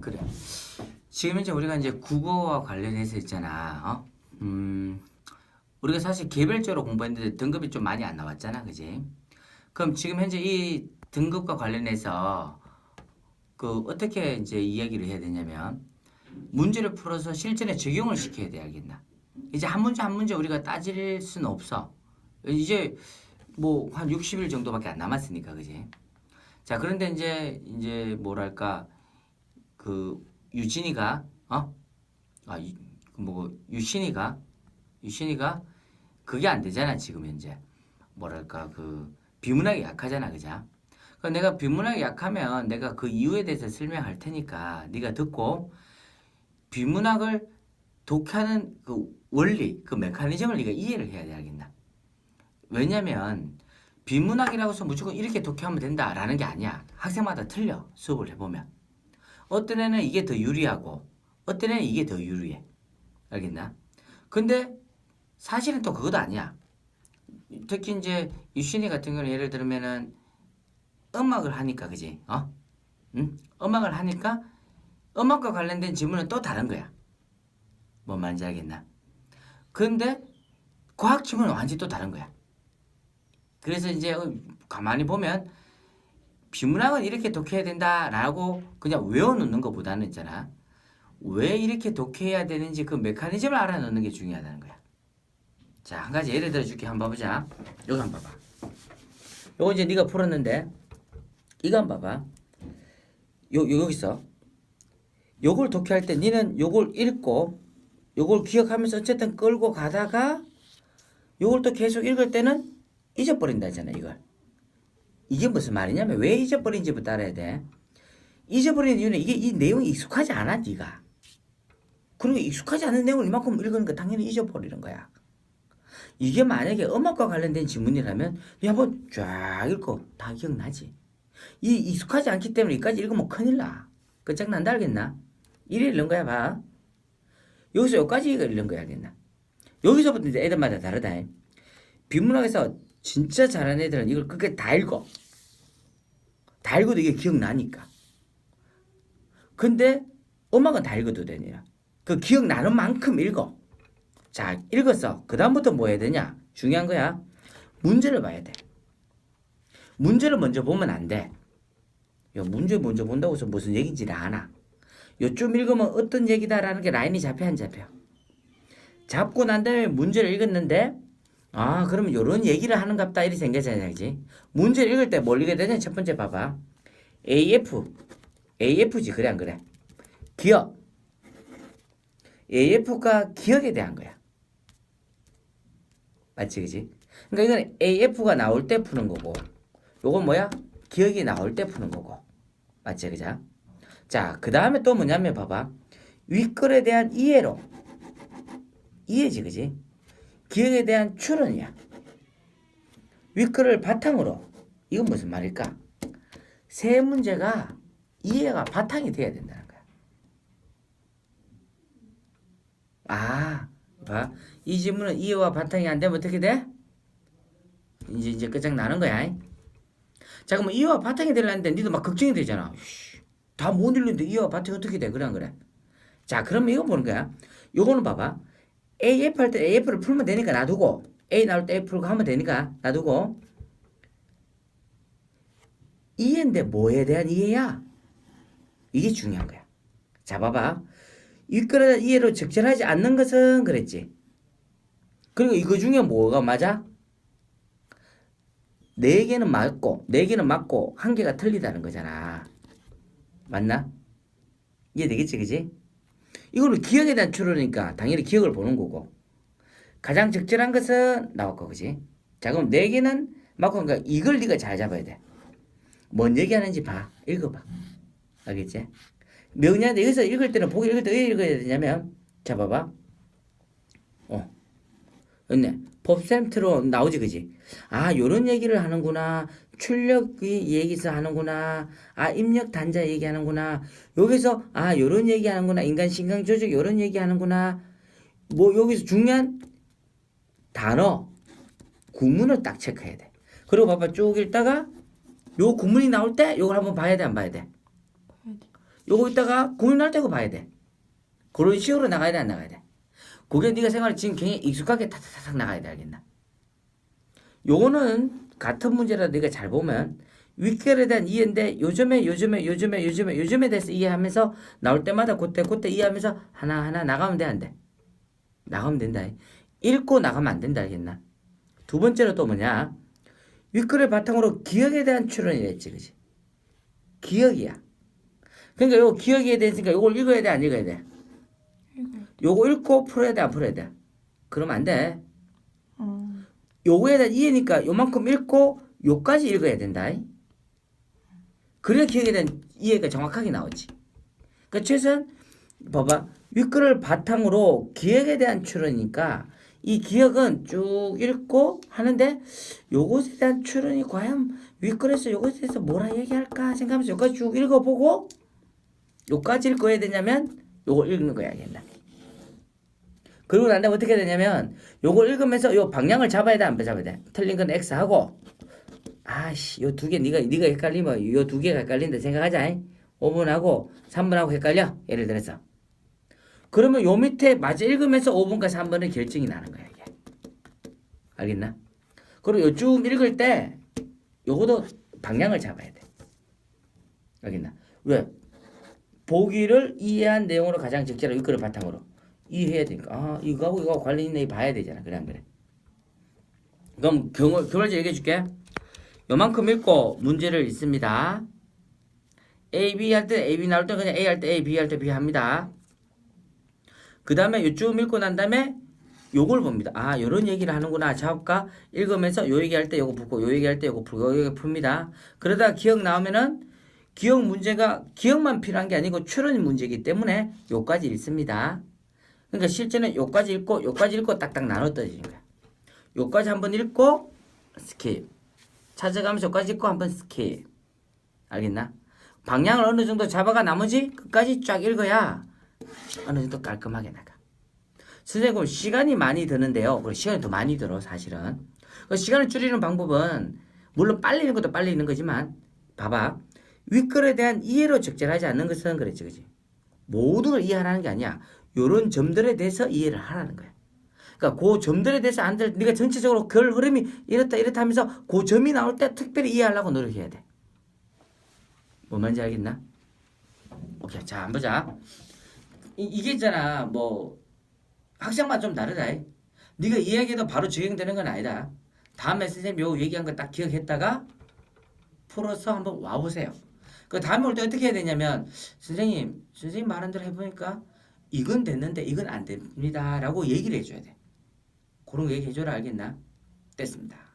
그래. 지금 현재 우리가 이제 국어와 관련해서 있잖아. 어? 음, 우리가 사실 개별적으로 공부했는데 등급이 좀 많이 안 나왔잖아. 그지? 그럼 지금 현재 이 등급과 관련해서 그 어떻게 이제 이야기를 해야 되냐면 문제를 풀어서 실전에 적용을 시켜야 돼 알겠나? 이제 한 문제 한 문제 우리가 따질 수는 없어. 이제 뭐 한 60일 정도밖에 안 남았으니까 그지? 자 그런데 이제 이제 뭐랄까 그 유진이가 어? 아뭐 유신이가 유신이가 그게 안 되잖아 지금 현재 뭐랄까 그 비문학이 약하잖아 그자? 그 내가 비문학이 약하면 내가 그 이유에 대해서 설명할 테니까 네가 듣고 비문학을 독하는 그 원리 그 메커니즘을 네가 이해를 해야 돼 알겠나? 왜냐면 비문학이라고 해서 무조건 이렇게 독해하면 된다라는 게 아니야. 학생마다 틀려 수업을 해보면. 어떤 애는 이게 더 유리하고 어떤 애는 이게 더 유리해. 알겠나? 근데 사실은 또 그것도 아니야. 특히 이제 유신이 같은 경우는 예를 들면은 음악을 하니까 그지? 어? 응? 음악을 하니까 음악과 관련된 질문은 또 다른 거야. 뭔 말인지 알겠나? 근데 과학 질문은 완전히 또 다른 거야. 그래서 이제 어, 가만히 보면 비문학은 이렇게 독해야 된다라고 그냥 외워놓는 것보다는 있잖아. 왜 이렇게 독해야 되는지 그 메커니즘을 알아놓는 게 중요하다는 거야. 자, 한 가지 예를 들어 줄게. 한번 봐보자. 여기 한번 봐봐. 요거 이제 네가 풀었는데 이거 한번 봐봐. 요, 요 여기 있어. 요걸 독해할 때 니는 요걸 읽고 요걸 기억하면서 어쨌든 끌고 가다가 요걸 또 계속 읽을 때는 잊어버린다잖아 이걸. 이게 무슨 말이냐면 왜 잊어버린지부터 알아야 돼. 잊어버리는 이유는 이게 이 내용이 익숙하지 않아 네가. 그리고 익숙하지 않은 내용을 이만큼 읽으니까 당연히 잊어버리는 거야. 이게 만약에 음악과 관련된 지문이라면 네 한번 쫙 읽고 다 기억나지. 이 익숙하지 않기 때문에 여기까지 읽으면 큰일 나. 끝장난다 알겠나? 이래 읽는 거야 봐. 여기서 여기까지 읽는 거야 알겠나? 여기서부터 이제 애들마다 다르다. 비문학에서 진짜 잘하는 애들은 이걸 끝까지 다 읽어. 다 읽어도 이게 기억나니까. 근데 음악은 다 읽어도 되냐. 그 기억나는 만큼 읽어. 자, 읽었어. 그 다음부터 뭐 해야 되냐? 중요한 거야. 문제를 봐야 돼. 문제를 먼저 보면 안 돼. 야, 문제 먼저 본다고 해서 무슨 얘기인지를 아나. 요쯤 읽으면 어떤 얘기다라는 게 라인이 잡혀 안 잡혀. 잡고 난 다음에 문제를 읽었는데 아 그러면 요런 얘기를 하는갑다 이리 생겨져야 지. 문제를 읽을 때 뭘 읽어야 되냐? 첫 번째 봐봐. AF AF지 그래 안 그래? 기억. AF가 기억에 대한 거야. 맞지 그지? 그러니까 이건 AF가 나올 때 푸는 거고 요건 뭐야? 기억이 나올 때 푸는 거고. 맞지 그자 자그 다음에 또 뭐냐면 봐봐. 윗글에 대한 이해로. 이해지 그지 기억에 대한 추론이야. 윗글을 바탕으로 이건 무슨 말일까? 세 문제가 이해가 바탕이 돼야 된다는 거야. 아, 봐. 이 질문은 이해와 바탕이 안 되면 어떻게 돼? 이제 이제 끝장 나는 거야. 자, 그러면 이해와 바탕이 되려는데 니도 막 걱정이 되잖아. 다 못 읽는데 이해와 바탕이 어떻게 돼? 그래 안 그래? 자, 그러면 이거 보는 거야. 요거는 봐봐. AF 할 때 AF를 풀면 되니까 놔두고 A 나올 때 A 풀고 하면 되니까 놔두고 이해인데 뭐에 대한 이해야? 이게 중요한 거야. 자 봐봐. 윗글에 이해로 적절하지 않는 것은 그랬지. 그리고 이거 중에 뭐가 맞아? 네 개는 맞고 네 개는 맞고 한 개가 틀리다는 거잖아. 맞나? 이해되겠지 그지? 이거는 기억에 대한 추론이니까 당연히 기억을 보는 거고 가장 적절한 것은 나올 거 그지? 자 그럼 네 개는 맞고 그러니까 이걸 네가 잘 잡아야 돼. 뭔 얘기하는지 봐. 읽어봐. 알겠지? 명리한테 여기서 읽을 때는 보기 읽을 때 왜 읽어야 되냐면 자 봐봐. 어. 있네. 법센트로 나오지 그지? 아 요런 얘기를 하는구나. 출력이 얘기서 하는구나. 아, 입력 단자 얘기하는구나. 여기서 아, 요런 얘기 하는구나. 인간 신경 조직 요런 얘기 하는구나. 뭐 여기서 중요한 단어 구문을 딱 체크해야 돼. 그리고 봐봐 쭉 읽다가 요 구문이 나올 때 요걸 한번 봐야 돼, 안 봐야 돼? 요거 이따가 고민할 때고 봐야 돼. 그런 식으로 나가야 돼, 안 나가야 돼? 그게 네가 생활에 지금 굉장히 익숙하게 타타타닥 나가야 돼, 알겠나? 요거는 같은 문제라도 네가 잘 보면 윗결에 대한 이해인데 요즘에 요즘에 요즘에 요즘에 요즘에 대해서 이해하면서 나올 때마다 그때 그때 이해하면서 하나하나 나가면 돼, 안 돼? 나가면 된다. 읽고 나가면 안 된다, 알겠나? 두 번째로 또 뭐냐? 윗글을 바탕으로 기억에 대한 추론이 됐지, 그지? 기억이야. 그러니까 요 기억에 대해서니까 요걸 읽어야 돼, 안 읽어야 돼? 요거 읽고 풀어야 돼, 안 풀어야 돼? 그러면 안 돼. 어. 요거에 대한 이해니까 요만큼 읽고 요까지 읽어야 된다. 그래야 기억에 대한 이해가 정확하게 나오지. 그러니까 최소한 봐봐 윗글을 바탕으로 기억에 대한 추론이니까 이 기억은 쭉 읽고 하는데 요것에 대한 추론이 과연 윗글에서 요것에 대해서 뭐라 얘기할까 생각하면서 요까지 쭉 읽어보고 요까지 읽어야 되냐면 요걸 읽는 거야 알겠나? 그리고 난 다음에 어떻게 되냐면 요걸 읽으면서 요 방향을 잡아야 돼 안 잡아야 돼? 틀린 건 X 하고 아씨 요 두개 네가 헷갈리면 요 두 개가 헷갈린다 생각하자. 5분하고 3분하고 헷갈려. 예를 들어서. 그러면 요 밑에 마저 읽으면서 5분과 3분의 결정이 나는 거야 이게. 알겠나? 그리고 요 쭉 읽을 때 요것도 방향을 잡아야 돼. 알겠나? 왜? 보기를 이해한 내용으로 가장 적절한 윗글을 바탕으로 이해해야 되니까 아 이거하고 이거하고 관련 있네 봐야 되잖아 그래 안 그래? 그럼 경우 결론적 얘기해 줄게. 요만큼 읽고 문제를 읽습니다. A, B 할 때 A, B 나올 때 그냥 A 할 때 A, B 할 때 B 합니다. 그 다음에 요쭉 읽고 난 다음에 요걸 봅니다. 아, 요런 얘기를 하는구나. 자업가 읽으면서 요 얘기할 때 요거 붙고 요 얘기할 때 요거 풀고 요 얘기 풉니다. 그러다 기억 나오면은 기억 문제가 기억만 필요한 게 아니고 추론 문제이기 때문에 요까지 읽습니다. 그러니까 실제는 요까지 읽고 요까지 읽고 딱딱 나눠 떠지는 거야. 요까지 한번 읽고 스킵. 찾아가면서 요까지 읽고 한번 스킵. 알겠나? 방향을 어느 정도 잡아가 나머지 끝까지 쫙 읽어야 어느 정도 깔끔하게 나가. 선생님 시간이 많이 드는데요. 그리고 시간이 더 많이 들어 사실은. 그 시간을 줄이는 방법은 물론 빨리 읽는 것도 빨리 읽는 거지만 봐봐 윗글에 대한 이해로 적절하지 않는 것은 그랬지, 그지? 모든 걸 이해하라는 게 아니야. 요런 점들에 대해서 이해를 하라는 거야. 그러니까 그 점들에 대해서 안 들, 네가 전체적으로 글 흐름이 이렇다 이렇다 하면서 그 점이 나올 때 특별히 이해하려고 노력해야 돼. 뭔 말인지 알겠나? 오케이, 자, 한번 보자. 이, 이게 있잖아, 뭐 학생마다 좀 다르다. 네가 이야기해도 바로 적용되는 건 아니다. 다음에 선생님 요 얘기한 거 딱 기억했다가 풀어서 한번 와보세요. 그 다음에 올 때 어떻게 해야 되냐면 선생님, 선생님 말한 대로 해보니까 이건 됐는데 이건 안 됩니다라고 얘기를 해줘야 돼. 그런 거 얘기해줘라 알겠나? 됐습니다.